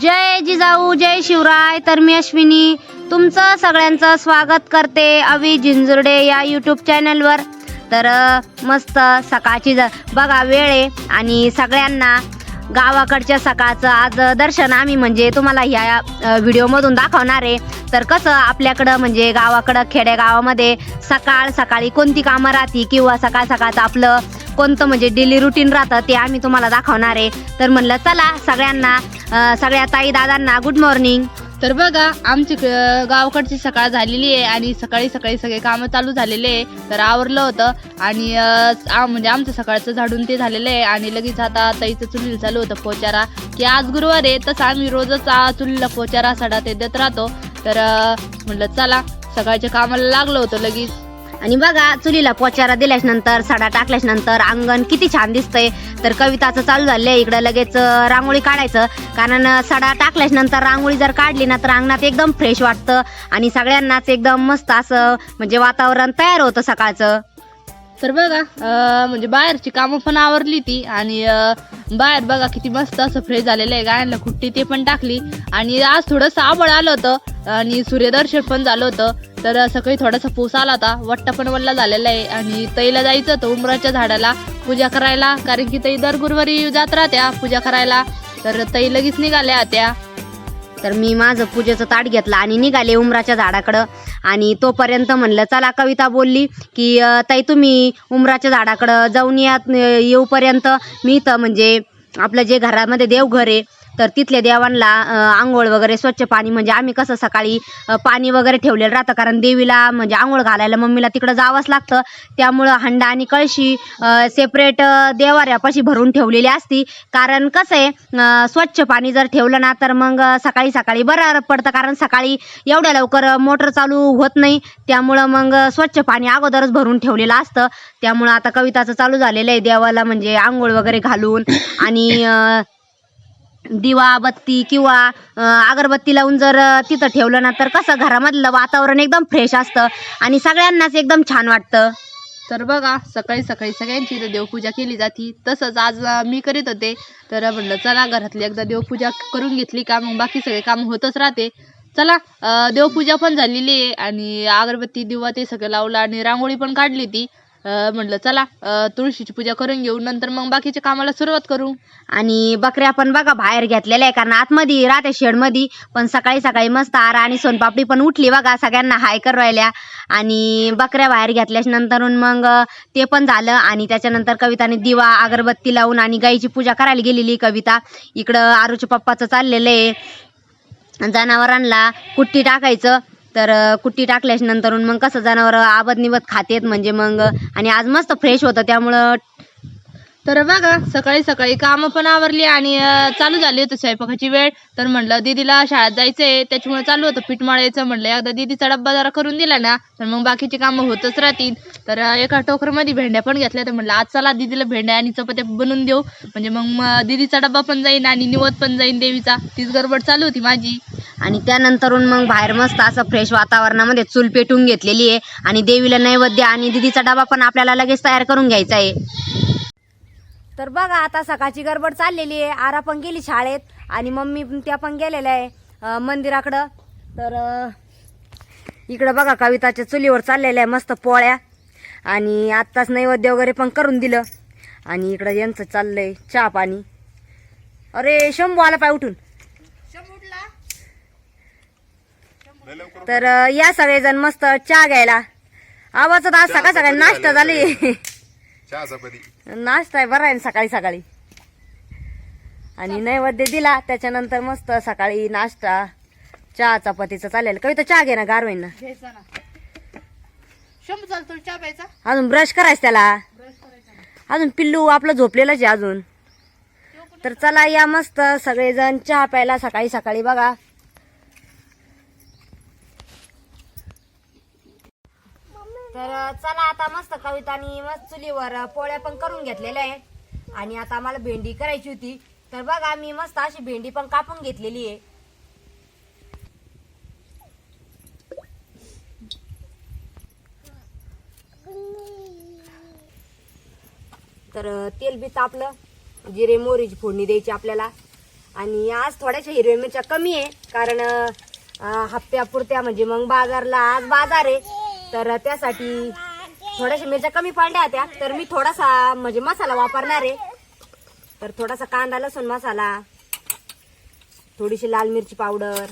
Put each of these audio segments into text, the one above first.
जय जिजाऊ जय शिवराय. तर मी अश्विनी. तुमचं सगळ्यांचं स्वागत करते अवी जिंजुर्डे या यूट्यूब चॅनलवर तर मस्त सकाळची ज बघा वेळ आहे आणि सगळ्यांना गावाकडच्या सकाळचं आज दर्शन आम्ही म्हणजे तुम्हाला ह्या व्हिडिओमधून दाखवणार आहे. तर कसं आपल्याकडं म्हणजे गावाकडं खेडेगावामध्ये सकाळ सकाळी कोणती कामं राहती किंवा सकाळ सकाळचं आपलं कोणतं म्हणजे डेली रुटीन राहतं ते आम्ही तुम्हाला दाखवणार आहे. तर म्हणलं चला सगळ्यांना सगळ्या ताई दादांना गुड मॉर्निंग तर बघा आमची गावाकडची सकाळ झालेली आहे आणि सकाळी सकाळी सगळे कामं चालू झालेले आहे. तर आवरलं होतं आणि म्हणजे आमचं सकाळचं झाडून ते झालेलं आहे आणि लगेच आता ताईचं चुलीला चालू होतं पोचारा. की आज गुरुवार आहे तसं आम्ही रोजच चुलीला पोचारा सडा ते देत राहतो. तर म्हणलं चला सकाळच्या कामाला लागलो होतं लगेच. आणि बघा चुलीला पोचारा दिल्यानंतर सडा टाकल्याच अंगण किती छान दिसतंय. तर कविताचं चालू झालंय इकडं लगेच रांगोळी काढायचं. कारण सडा टाकल्याच रांगोळी जर काढली ना तर अंगणात एकदम फ्रेश वाटतं आणि सगळ्यांनाच एकदम मस्त असं म्हणजे वातावरण तयार होतं सकाळचं. तर बघा म्हणजे बाहेरची कामं पण आवरली ती आणि बाहेर बघा किती मस्त असं फ्रेश झालेलं आहे. गायांना कुट्टी ते पण टाकली आणि आज थोडंसं आबळ आलं होतं आणि सूर्यदर्शन पण झालं होतं. तर सकाळी थोडासा पूस आला होता. वट्टा पण वल्ला झालेला आहे आणि तईला जायचं होतं उमराच्या झाडाला पूजा करायला. कारण की तई दर गुरुवारी जात राहत्या पूजा करायला. तर तई लगेच निघाल्या त्या. तर मी माझं पूजेचं ताट घेतलं आणि निघाले उमराच्या झाडाकडं. आणि तोपर्यंत म्हणलं चला कविता बोलली की ताई तुम्ही उमराच्या झाडाकडं जाऊन या येऊपर्यंत मी तर म्हणजे आपलं जे घरामध्ये देवघर आहे तर तिथल्या देवांना आंघोळ वगैरे स्वच्छ पाणी म्हणजे आम्ही कसं सकाळी पाणी वगैरे ठेवलेलं राहतं. कारण देवीला म्हणजे आंघोळ घालायला मम्मीला तिकडं जावंच लागतं. त्यामुळं हंडा आणि कळशी सेपरेट देवाऱ्यापाशी भरून ठेवलेली असती. कारण कसं आहे स्वच्छ पाणी जर ठेवलं ना तर मग सकाळी सकाळी बरं पडतं. कारण सकाळी एवढ्या लवकर मोटर चालू होत नाही. त्यामुळं मग स्वच्छ पाणी अगोदरच भरून ठेवलेलं असतं. त्यामुळं आता कविताचं चालू झालेलं आहे देवाला म्हणजे आंघोळ वगैरे घालून आणि दिवा बत्ती किंवा अगरबत्ती लावून जर तिथं ठेवलं ना तर कसं घरामधलं वातावरण एकदम फ्रेश असतं आणि सगळ्यांनाच एकदम छान वाटतं. तर बघा सकाळी सकाळी सगळ्यांची इथं देवपूजा केली जाते. तसंच आज मी करीत होते. तर म्हणलं चला घरातली एकदा देवपूजा करून घेतली का मग बाकी सगळे काम होतच राहते. चला देवपूजा पण झालेली आहे. आणि अगरबत्ती दिवा ते सगळं लावलं आणि रांगोळी पण काढली ती. म्हटलं म्हणलं चला अं, तुळशीची पूजा करून घेऊ नंतर मग बाकीच्या कामाला सुरुवात करू. आणि बकऱ्या पण बघा बाहेर घेतलेल्या आहे कारण आतमध्ये राहते शेडमध्ये पण सकाळी सकाळी मस्त आरा आणि सोनपापडी पण उठली बघा सगळ्यांना हाय कर राहिल्या. आणि बकऱ्या बाहेर घेतल्याच्या नंतरून मग ते पण झालं आणि त्याच्यानंतर कविताने दिवा अगरबत्ती लावून आणि गाईची पूजा करायला गेलेली कविता. इकडं आरूच्या पप्पाचं चाललेलं आहे. जनावरांना कुट्टी टाकायचं तर कुट्टी टाकल्याच्या नंतरून मग कसं जनावर आबद निबद खातेत म्हणजे मग आणि आज मस्त फ्रेश होतं त्यामुळं तर बघा सकाळी सकाळी कामं पण आवरली आणि अं, चालू झाली होती स्वयंपाकाची वेळ. तर म्हणलं दीदीला शाळेत जायचंय त्याच्यामुळे चालू होतं पीठ मळायचं म्हणलं एकदा दीदीचा डब्बा जरा करून दिला ना तर मग बाकीची कामं होतच राहतील. तर अं, एका टोकरमध्ये भेंड्या पण घेतल्या तर म्हणलं आज चला दीदीला भेंड्या आणि चपात्या बनवून देऊ. म्हणजे मग दीदीचा डब्बा पण जाईन आणि निवत पण जाईन देवीचा. तीच गडबड चालू होती माझी. आणि त्यानंतरून मग बाहेर मस्त असं फ्रेश वातावरणामध्ये चूल पेटून घेतलेली आहे. आणि देवीला नैवेद्य आणि दिदीचा डबा पण आपल्याला लगेच तयार करून घ्यायचा आहे. तर बघा आता सकाळची गडबड चाललेली आहे. आरा पण गेली शाळेत आणि मम्मी पण त्या पण गेलेल्या आहे मंदिराकडं. तर इकडं बघा कविताच्या चुलीवर चाललेल्या आहे मस्त पोळ्या. आणि आत्ताच नैवेद्य वगैरे पण करून दिलं. आणि इकडं यांचं चाललंय चहा पाणी. अरे शंभू आला पाय उठून. तर या सगळेजण मस्त चहा घ्यायला. आवाज आज सकाळ सकाळी नाश्ता झाली. चहा चपाती नाश्ता आहे बरा आहे ना सकाळी सकाळी. आणि नैवेद्य दिला त्याच्यानंतर मस्त सकाळी नाश्ता चहा चपातीचं चालेल कविता चहा घे ना गार होईन ना शंभू चालतो चहा प्यायचा? अजून ब्रश करायचं त्याला. अजून पिल्लू आपलं झोपलेलंच आहे अजून. तर चला या मस्त सगळेजण चहा प्यायला सकाळी सकाळी बघा. तर चला आता मस्त कवितानी मस्त चुलीवर पोळ्या पण करून घेतलेल्या आहे आणि आता आम्हाला भेंडी करायची होती. तर बघा मी मस्त अशी भेंडी पण कापून घेतलेली आहे. तर तेल बी तापलं. जिरे मोहरीची फोडणी द्यायची आपल्याला. आणि आज थोड्याशा हिरव्या मिरच्या कमी आहे. कारण हप्त्यापुरत्या म्हणजे मग बाजारला आज बाजार आहे. तर त्यासाठी थोड्याशा मिरच्या कमी पडल्या होत्या. तर मी थोडासा म्हणजे मसाला वापरणार आहे. तर थोडासा कांदा लसूण मसाला थोडीशी लाल मिरची पावडर.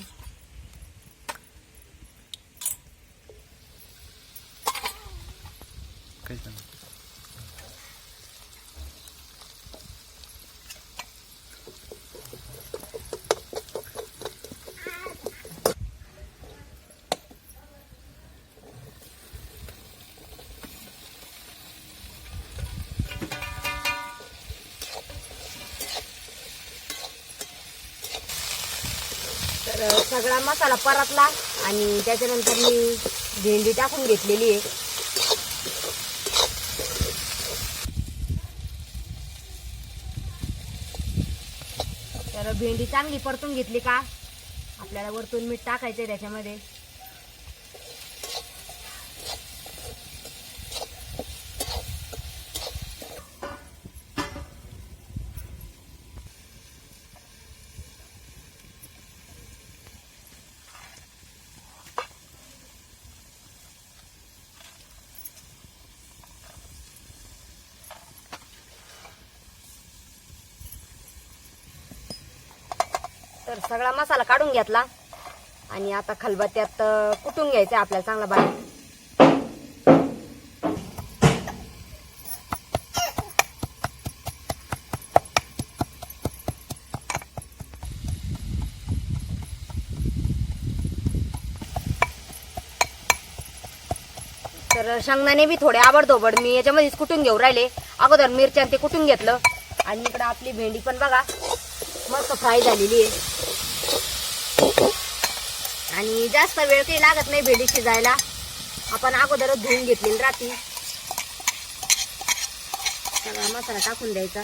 तर सगळा मसाला परतला आणि त्याच्यानंतर मी भेंडी टाकून घेतलेली आहे. तर भेंडी चांगली परतून घेतली का? आपल्याला वरतून मीठ टाकायचंय त्याच्यामध्ये. तर सगळा मसाला काढून घेतला. आणि आता खलबत्त्यात कुटून घ्यायचं आपल्याला चांगला बारीक. तर शेंगदाणे बी थोडे आवडतोबड मी याच्यामध्येच कुटून घेऊ राहिले. अगोदर मिरच्या ते कुटून घेतलं. आणि इकडं आपली भेंडी पण बघा मस्त फ्राय झालेली आहे. आणि जास्त वेळ काही लागत नाही भेंडी शिजायला आपण अगोदरच धुवून घेतलेली राहती. सगळा मसाला टाकून द्यायचा.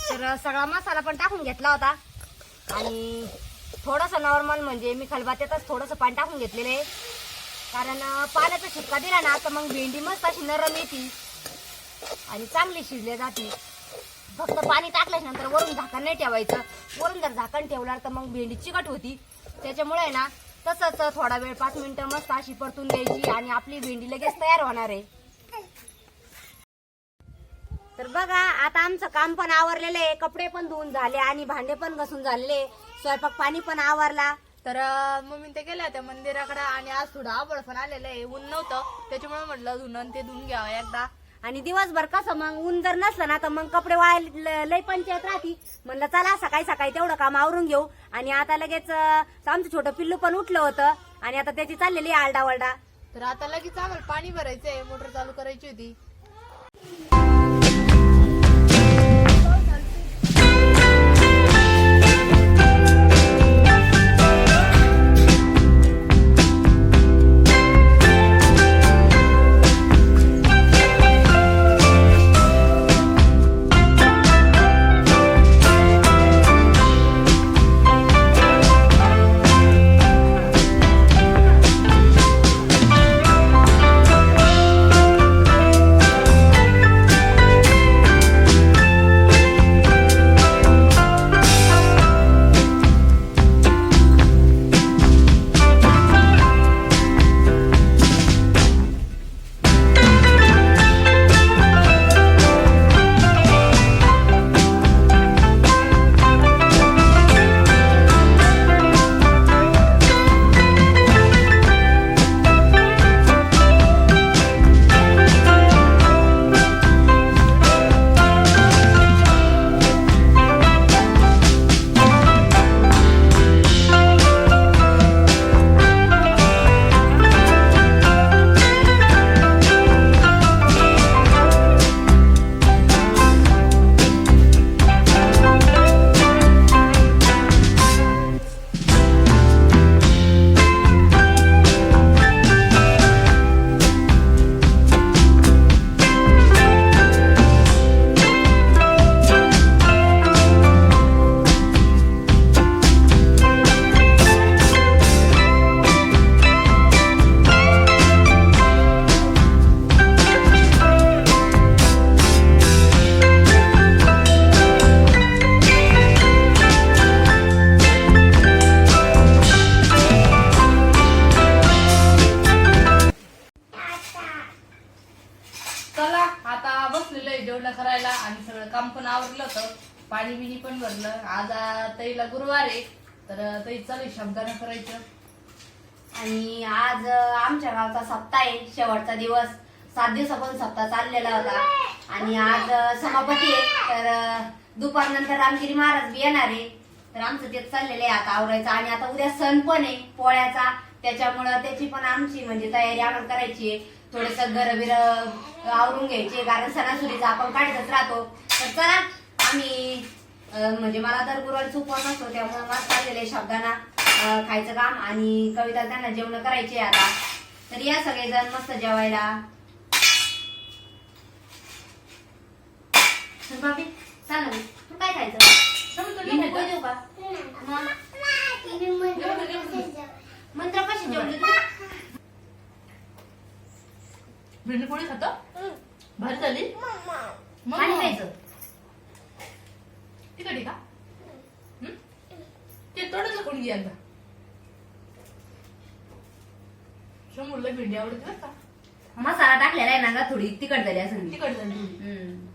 तर सगळा मसाला पण टाकून घेतला होता. आणि थोडंसं नॉर्मल म्हणजे मी खलबात्यातच थोडंसं पाणी टाकून घेतलेलं आहे. कारण पाण्याचा शिक्का दिला ना तर मग भेंडी मस्त अशी नरम येते. आणि चांगली शिजले जाते. फक्त पाणी टाकल्याच्या नंतर वरून झाकण नाही ठेवायचं. वरून जर झाकण ठेवलं तर मग भेंडी चिकट होती. त्याच्यामुळे ना तसंच थोडा वेळ पाच मिनटं मस्त अशी परतून द्यायची आणि आपली भेंडी लगेच तयार होणार आहे. तर बघा आता आमचं काम पण आवरलेलं आहे. कपडे पण धुवून झाले आणि भांडे पण घसून झालेले स्वयंपाक पाणी पण आवरला. तर मग मम्मी ते गेल्या होत्या मंदिराकडे आणि आज थोडं आबळ पण आलेलं आहे. ऊन नव्हतं. त्याच्यामुळे म्हटलं धुणं आणि ते धुवून घ्यावं एकदा. आणि दिवसभर कसं मग ऊन जर नसलं ना तर मग कपडे वाळायला लय पंचायत राहती. म्हणलं चला सकाळी सकाळी तेवढं काम आवरून घेऊ. आणि आता लगेच आमचं छोटं पिल्लू पण उठलं होतं. आणि आता त्याची चाललेली आरडा वरडा तर आता लगेच आम्हाला पाणी भरायचंय. मोटर चालू करायची होती. आणि सगळं काम पण आवरलं होतं. पाणी बिणी पण भरलं. आज तईला गुरुवार आहे. तर तई चालू शब्दानं करायचं. आणि आज आमच्या गावचा सप्ताह आहे. शेवटचा दिवस. सात दिवसापासून सप्ताह चाललेला होता. आणि आज सभापती आहे. तर दुपार दुपारनंतर रामगिरी महाराज बी येणार आहे. तर आमचं तेच चाललेलं आहे. आता आवरायचं. आणि आता उद्या सण पण आहे पोळ्याचा. त्याच्यामुळं त्याची पण आमची म्हणजे तयारी आम्हाला करायची आहे. थोडस घर बिर आवरून घ्यायचे. कारण सणासुदीचा आपण काढतच राहतो. तर चला आम्ही म्हणजे मला तर गुरुवारचा उपवास असतो त्यामुळे मला चाललेलं आहे शब्दांना. खायचं काम आणि कविता त्यांना जेवण करायचे आता. तर या सगळेजण मस्त जेवायला. बाबी तू काय खायचं? मंत्र कशी जेवली तू? भेंडी पोळी खातो? भारी झाली? पाणी प्यायचं तिकडे का? हं? ते तोडच कोण घे एकदा शंभरला भेंडी आवडते बरं का? मसाला टाकलेला आहे ना ग थोडी तिखट झाली असं तिकड झाली. हम्म